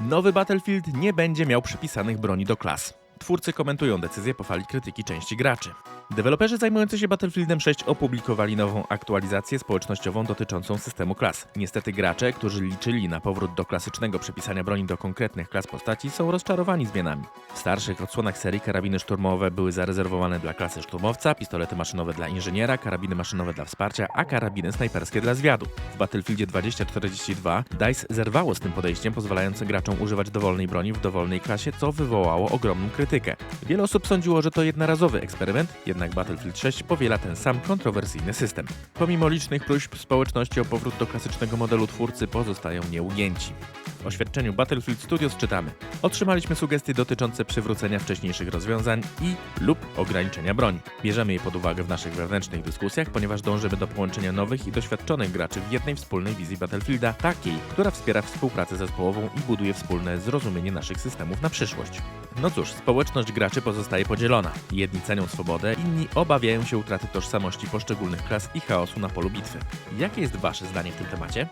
Nowy Battlefield nie będzie miał przypisanych broni do klas. Twórcy komentują decyzję po fali krytyki części graczy. Deweloperzy zajmujący się Battlefieldem 6 opublikowali nową aktualizację społecznościową dotyczącą systemu klas. Niestety gracze, którzy liczyli na powrót do klasycznego przypisania broni do konkretnych klas postaci, są rozczarowani zmianami. W starszych odsłonach serii karabiny szturmowe były zarezerwowane dla klasy szturmowca, pistolety maszynowe dla inżyniera, karabiny maszynowe dla wsparcia, a karabiny snajperskie dla zwiadu. W Battlefieldzie 2042 DICE zerwało z tym podejściem, pozwalającym graczom używać dowolnej broni w dowolnej klasie, co wywołało ogromną krytykę. Wiele osób sądziło, że to jednorazowy eksperyment, jednak Battlefield 6 powiela ten sam kontrowersyjny system. Pomimo licznych próśb społeczności o powrót do klasycznego modelu twórcy pozostają nieugięci. Oświadczeniu Battlefield Studios czytamy: Otrzymaliśmy sugestie dotyczące przywrócenia wcześniejszych rozwiązań i lub ograniczenia broni. Bierzemy je pod uwagę w naszych wewnętrznych dyskusjach, ponieważ dążymy do połączenia nowych i doświadczonych graczy w jednej wspólnej wizji Battlefielda, takiej, która wspiera współpracę zespołową i buduje wspólne zrozumienie naszych systemów na przyszłość. No cóż, społeczność graczy pozostaje podzielona. Jedni cenią swobodę, inni obawiają się utraty tożsamości poszczególnych klas i chaosu na polu bitwy. Jakie jest Wasze zdanie w tym temacie?